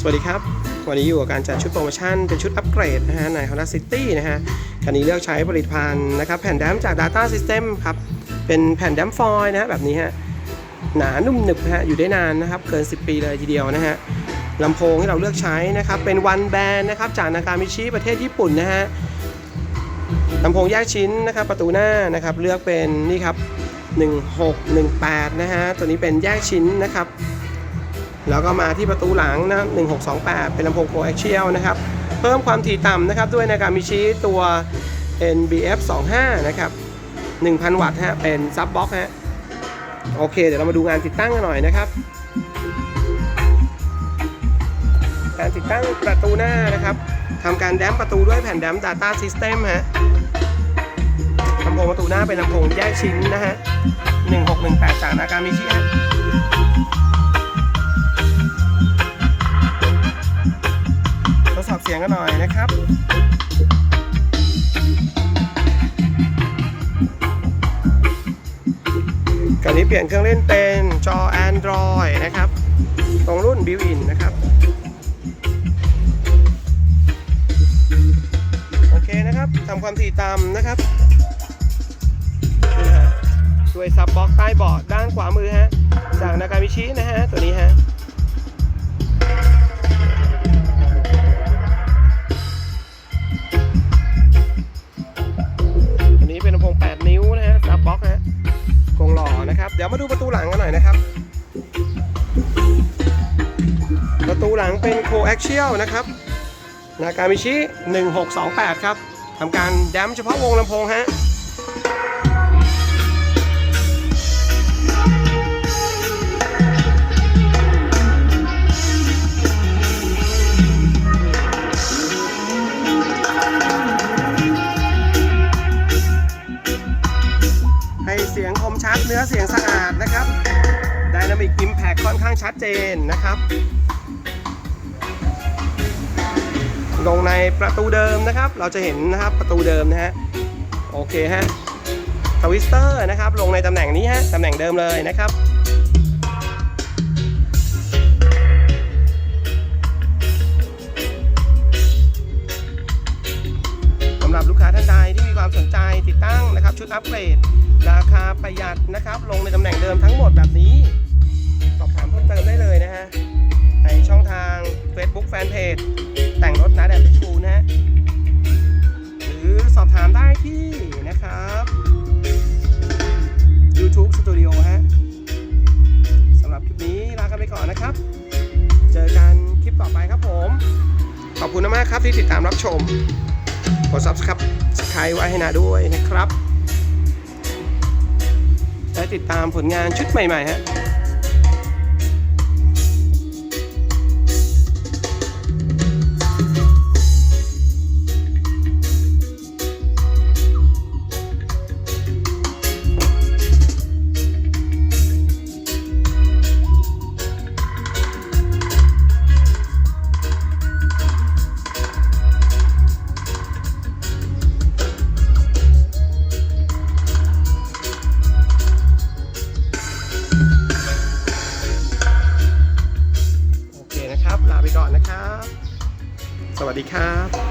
สวัสดีครับ วันนี้อยู่กับการจัดชุดโปรโมชั่นเป็นชุดอัปเกรดนะฮะใน Honda City นะฮะคันนี้เลือกใช้ผลิตภัณฑ์นะครับแผ่นแดมจาก Data System ครับ เป็นแผ่นแดมฟอยล์นะฮะแบบนี้ฮะหนานุ่มหนึบฮะอยู่ได้นานนะครับ เกิน 10 ปีเลยทีเดียวนะฮะลำโพงที่เราเลือกใช้นะครับ เป็นวันแบนนะครับจากนากามิชิประเทศญี่ปุ่นนะฮะลำโพงแยกชิ้นนะครับประตูหน้านะครับเลือกเป็นนี่ครับ1618นะฮะตัวนี้เป็นแยกชิ้นนะครับ แล้วก็มาที่ประตูหลังนะ1628 เป็นลำโพงโคแอคเชียลนะครับ เพิ่มความถี่ต่ำนะครับด้วยนาการมิชิตัว NBF 25นะครับ 1,000 วัตต์ฮะ เป็นซับบ็อกฮะ โอเค เดี๋ยวเรามาดูงานติดตั้งกันหน่อยนะครับ การติดตั้งประตูหน้านะครับทำการแดมประตูด้วยแผ่นแดม Data System ฮะลำโพงประตูหน้าเป็นลำโพงแยกชิ้นนะฮะ 1618จากนาการมิชิฮะ กันหน่อยนะครับกันนี้เปลี่ยนเครื่องเล่นเป็นจอ Android นะครับ ตรงรุ่น built-in นะครับ โอเคนะครับทำความถี่ต่ำนะครับด้วยซับบ็อกใต้เบาะด้านขวามือฮะ จากนากามิชินะฮะ ตัวนี้ฮะ เดี๋ยวมาดูประตูหลังกันหน่อยนะครับ ประตูหลังเป็นโคแอคเชียลนะครับ นากามิชิ 1628 ครับทำการแดมเฉพาะวงลำโพงฮะ สียงคมชัดเนื้อเสียงสะอาดนะครับดินามิกอิมแพคค่อนข้างชัดเจนนะครับ ลงในประตูเดิมนะครับ เราจะเห็นนะครับประตูเดิมนะฮะโอเคฮะทวิสเตอร์นะครับ ลงในตำแหน่งนี้ฮะตำแหน่งเดิมเลยนะครับ ดอัปเกรด ราคาประหยัดนะครับ ลงในตำแหน่งเดิมทั้งหมดแบบนี้ สอบถามเพิ่มเติมได้เลยนะฮะ ในช่องทาง Facebook Fanpage แต่งรถนะแดดพิชูนะฮะ หรือสอบถามได้ที่นะครับ YouTube Studio ฮะสำหรับคลิปนี้ลากันไปก่อนนะครับ เจอกันคลิปต่อไปครับผม ขอบคุณมากครับที่ติดตามรับชมกด subscribe ไครไว้ให้นาด้วยนะครับ และติดตามผลงานชุดใหม่ๆฮะ ดีครับ